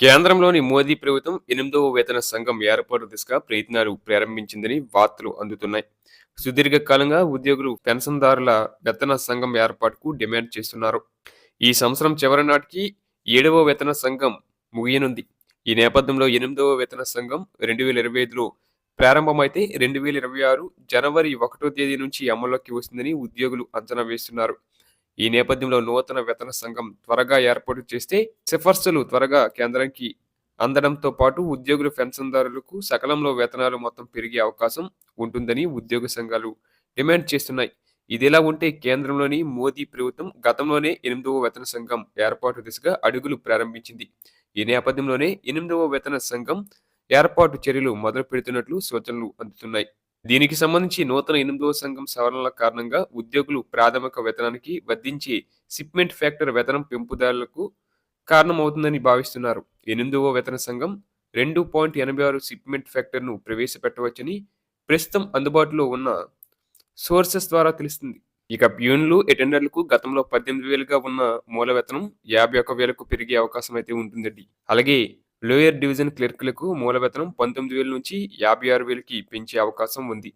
కేంద్రంలోని మోదీ ప్రభుత్వం ఎనిమిదవ వేతన సంఘం ఏర్పాటు దిశగా ప్రయత్నాలు ప్రారంభించిందని వార్తలు అందుతున్నాయి. సుదీర్ఘకాలంగా ఉద్యోగులు పెన్షన్దారుల వేతన సంఘం ఏర్పాటుకు డిమాండ్ చేస్తున్నారు. ఈ సంవత్సరం చివరి నాటికి ఏడవ వేతన సంఘం ముగియనుంది. ఈ నేపథ్యంలో ఎనిమిదవ వేతన సంఘం రెండు వేల ఇరవై ఐదులో ప్రారంభమైతే రెండు వేల ఇరవై ఆరు జనవరి ఒకటో తేదీ నుంచి అమల్లోకి వస్తుందని ఉద్యోగులు అంచనా వేస్తున్నారు. ఈ నేపథ్యంలో నూతన వేతన సంఘం త్వరగా ఏర్పాటు చేస్తే సిఫార్సులు త్వరగా కేంద్రానికి అందడంతో పాటు ఉద్యోగులు పెన్షన్దారులకు సకలంలో వేతనాలు మొత్తం పెరిగే అవకాశం ఉంటుందని ఉద్యోగ సంఘాలు డిమాండ్ చేస్తున్నాయి. ఇదిలా ఉంటే కేంద్రంలోని మోదీ ప్రభుత్వం గతంలోనే ఎనిమిదవ వేతన సంఘం ఏర్పాటు దిశగా అడుగులు ప్రారంభించింది. ఈ నేపథ్యంలోనే ఎనిమిదవ వేతన సంఘం ఏర్పాటు చర్యలు మొదలు పెడుతున్నట్లు సూచనలు అందుతున్నాయి. దీనికి సంబంధించి నూతన ఎనిమిదవ సంఘం సవరణల కారణంగా ఉద్యోగులు ప్రాథమిక వేతనానికి వర్ధించి సిప్మెంట్ ఫ్యాక్టర్ వేతనం పెంపుదలకు కారణమవుతుందని భావిస్తున్నారు. ఎనిమిదవ వేతన సంఘం రెండు పాయింట్ ఎనభై ఆరు సిప్మెంట్ ఫ్యాక్టర్ను ప్రవేశపెట్టవచ్చని ప్రస్తుతం అందుబాటులో ఉన్న సోర్సెస్ ద్వారా తెలుస్తుంది. ఇక ప్యూన్లు అటెండర్లకు గతంలో పద్దెనిమిది వేలుగా ఉన్న మూల వేతనం యాభై ఒక వేలకు పెరిగే అవకాశం అయితే ఉంటుందండి. అలాగే లోయర్ డివిజన్ క్లర్క్లకు మూల వేతనం పంతొమ్మిది వేల నుంచి యాభై ఆరు వేలకి పెంచే అవకాశం ఉంది.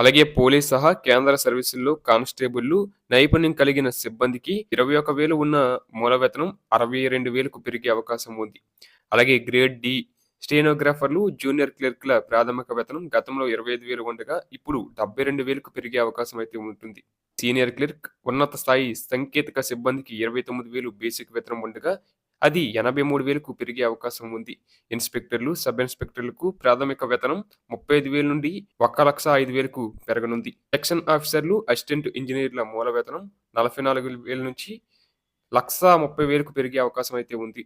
అలాగే పోలీస్ సహా కేంద్ర సర్వీసుల్లో కానిస్టేబుళ్ళు నైపుణ్యం కలిగిన సిబ్బందికి ఇరవై ఒక వేలు ఉన్న మూల వేతనం అరవై రెండు వేలకు పెరిగే అవకాశం ఉంది. అలాగే గ్రేడ్ డి స్టెనోగ్రాఫర్లు జూనియర్ క్లర్క్ల ప్రాథమిక వేతనం గతంలో ఇరవై ఐదు వేలు ఉండగా ఇప్పుడు డెబ్బై రెండు వేలకు పెరిగే అవకాశం అయితే ఉంటుంది. సీనియర్ క్లర్క్ ఉన్నత స్థాయి సాంకేతిక సిబ్బందికి ఇరవై తొమ్మిది వేలు బేసిక్ వేతనం ఉండగా అది ఎనభై మూడు వేలకు పెరిగే అవకాశం ఉంది. ఇన్స్పెక్టర్లు సబ్ ఇన్స్పెక్టర్లకు ప్రాథమిక వేతనం ముప్పై ఐదు వేల నుండి ఒక లక్ష ఐదు వేలకు పెరగనుంది. సెక్షన్ ఆఫీసర్లు అసిస్టెంట్ ఇంజనీర్ల మూల వేతనం నలభై నాలుగు వేల నుంచి లక్ష ముప్పై వేలకు పెరిగే అవకాశం అయితే ఉంది.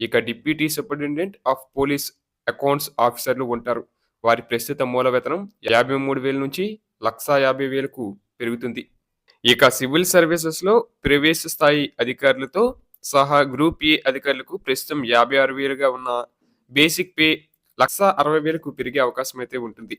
ఇక deputy superintendent of police accounts ఆఫీసర్లు ఉంటారు. వారి ప్రస్తుత మూల వేతనం యాభై మూడు వేల నుంచి లక్ష యాభై వేలకు పెరుగుతుంది. ఇక సివిల్ సర్వీసెస్లో ప్రవేశ స్థాయి అధికారులతో సహా గ్రూప్ ఏ అధికారులకు ప్రస్తుతం యాభై ఆరు వేలుగా ఉన్న బేసిక్ పే లక్ష అరవై వేలకు పెరిగే అవకాశం అయితే ఉంటుంది.